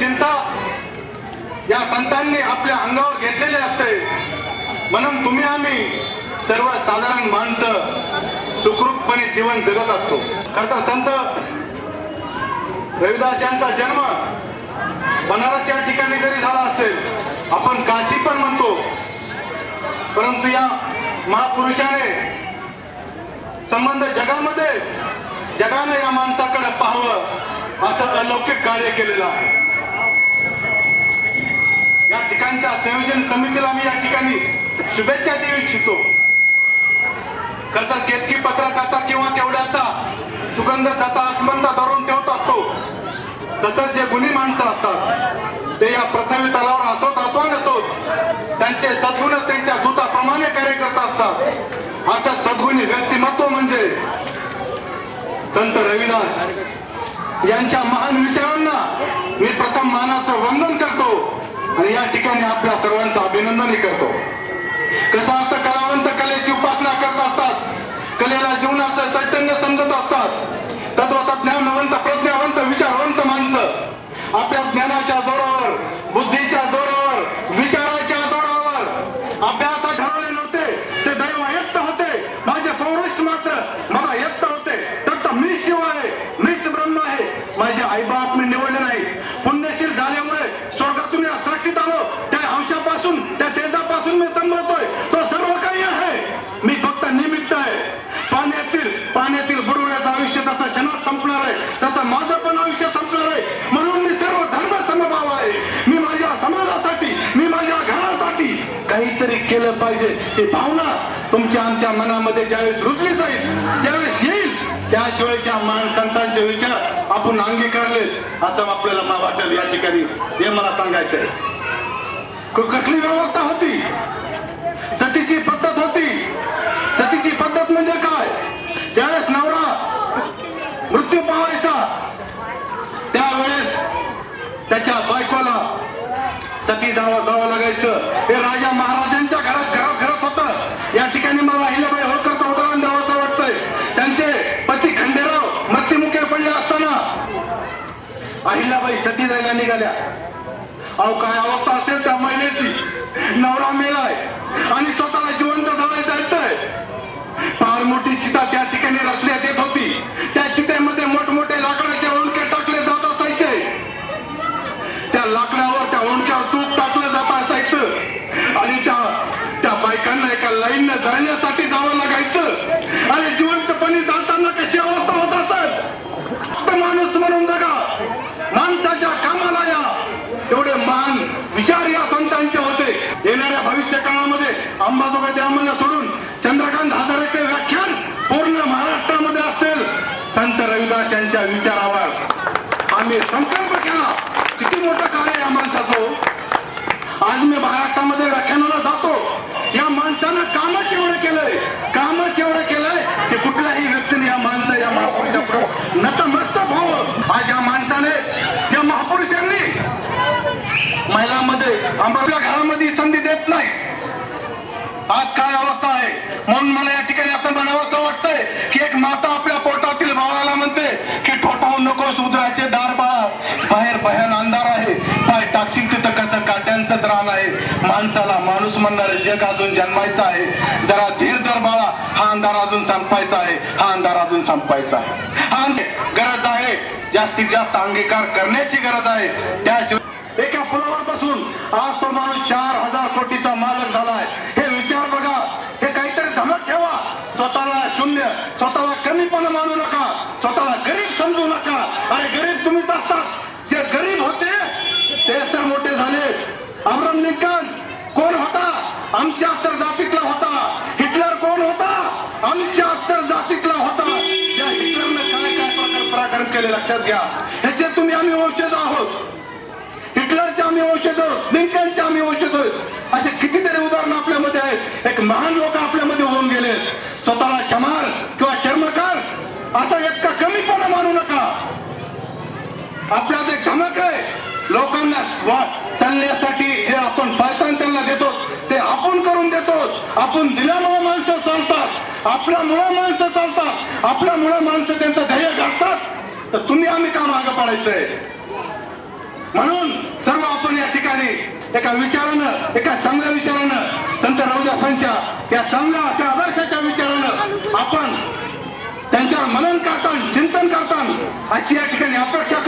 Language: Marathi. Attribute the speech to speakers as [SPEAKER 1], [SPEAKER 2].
[SPEAKER 1] चिंता या संतांनी आपल्या अंगावर घेतलेले असते. म्हणून तुम्ही आम्ही सर्वसाधारण माणसं सुखरूपपणे जीवन जगत असतो. खरं तर संत रविदास यांचा जन्म बनारस या ठिकाणी जरी झाला असेल आपण काशी पण म्हणतो. परंतु या महापुरुषाने संबंध जगामध्ये जगाने या माणसाकडे पाहावं असं अलौकिक कार्य केलेलं आहे. या ठिकाणच्या संयोजन समितीला मी या ठिकाणी शुभेच्छा देऊ इच्छितो. खर तर केतकी पत्रकाचा किंवा केवड्याचा सुगंध जसा आसमंत धरून ठेवत असतो. तसंच जे गुणी माणसं असतात ते या पृथ्वी तलावर असोत अथवा नसोत त्यांचे सद्गुणच त्यांच्या दूताप्रमाणे कार्य करत असतात. असं सद्गुणी व्यक्तिमत्व म्हणजे संत रविदास. यांच्या महान विचारांना मी प्रथम मानाचं वंदन करतो. आणि या ठिकाणी आपल्या सर्वांचं अभिनंदनही करतो. कसं असतं आहे. त्याचा माझं पण आयुष्य संपणार आहे. म्हणून मी सर्व धर्म समभाव आहे. मी माझ्या समाजासाठी मी माझ्या घरासाठी काहीतरी केलं पाहिजे. ही भावना तुमच्या आमच्या मनामध्ये ज्यावेळेस रुजली जाईल ज्यावेळेस येईल त्याच वेळेच्या मान संतांचे विचार आपण अंगीकारले. असं आपल्याला मला वाटेल या ठिकाणी. हे मला सांगायचंय. क- कसली व्यवस्था होती सतीची पद्धत होती सतीची पद्धत म्हणजे काय ज्यावेळेस नवरा मृत्यू पावायचा त्यावेळेस त्याच्या बायकोला सती जावं जावं लागायचं. हे राजा महाराजांच्या घरात घरात घरात होतं या ठिकाणी मला अहिल्याबाई होळकरचं उदाहरण द्यावं असं वाटतंय. त्यांचे पती खंडेराव मृत्युमुखे पडले असताना अहिल्याबाई सती जायला निघाल्या. अहो काय अवस्था असेल त्या महिलेची? नवरा मेलाय आणि स्वतःला जिवंत अंबाजोगाई सोडून चंद्रकांत हजारेचे व्याख्यान पूर्ण महाराष्ट्रामध्ये असतील. संत रविदास यांच्या विचारावर आम्ही संकल्प केला. किती मोठं कार्य या माणसाचं. आज मी महाराष्ट्रामध्ये व्याख्यानाला जातो. या माणसानं कामच एवढं केलंय. कामच एवढं केलंय की कुठल्याही व्यक्तीने या माणसं या महापुरुषा पुढे नतमस्तक व्हावं. आज या माणसाने या महापुरुषांनी महिलांमध्ये आम्हाला घरामध्ये संधी देत नाही. आज काय अवस्था आहे? म्हणून मला या ठिकाणी असं म्हणावं वाटतंय की एक माता आपल्या पोटातील भावाला म्हणते की ठोठावू नकोस उदराचे दार बाळा. बाहेर भयान अंधार आहे. पाय टाकशील तिथं कसं काट्यांचंच रान आहे. माणसाला माणूस म्हणणारे जग अजून जन्मायचं आहे. जरा धीर धर बाळा. हा अंधार अजून संपायचा आहे. हा अंधार अजून संपायचा आहे. हा गरज आहे. जास्तीत जास्त अंगीकार करण्याची गरज आहे. त्याच एका फुलावर बसून आज तो माणूस चार हजार कोटीचा मालक झालाय हे विचार बघा हे काहीतरी धमक ठेवा स्वतःला शून्य स्वतःला कमीपणा मानू नका स्वतःला गरीब समजू नका अरे गरीब तुम्हीच असतात जे गरीब होते तेच तर मोठे झाले अब्राम लिंकन कोण होता? आमच्या तर जातीतला होता. हिटलर कोण होता? आमच्या तर जातीतला होता. या हिटलरनं काय काय प्रकार पराक्रम केले? लक्षात घ्या. ह्याचे तुम्ही आम्ही वंशज आहोत. हिटलरचे आम्ही औषध लिंकनचे आम्ही औषध असे कितीतरी उदाहरणं आपल्यामध्ये आहेत. एक महान लोक आपल्यामध्ये होऊन गेले. स्वतःला चमार किंवा चर्मकार असा इतका कमीपणा मानू नका. आपल्यात एक धमक आहे. लोकांना चालण्यासाठी जे आपण पायतान त्यांना देतो ते आपण करून देतो. आपण दिल्यामुळे माणसं चालतात आपल्यामुळे माणसं चालतात आपल्यामुळे माणसं त्यांचं ध्येय गाठतात. तर तुम्ही आम्ही का मागं पाडायचंय? म्हणून सर्व आपण या ठिकाणी एका विचारानं एका चांगल्या विचारानं संत रविदासांच्या या चांगल्या अशा आदर्शाच्या विचारानं आपण त्यांच्यावर मनन करताना चिंतन करताना अशी या ठिकाणी अपेक्षा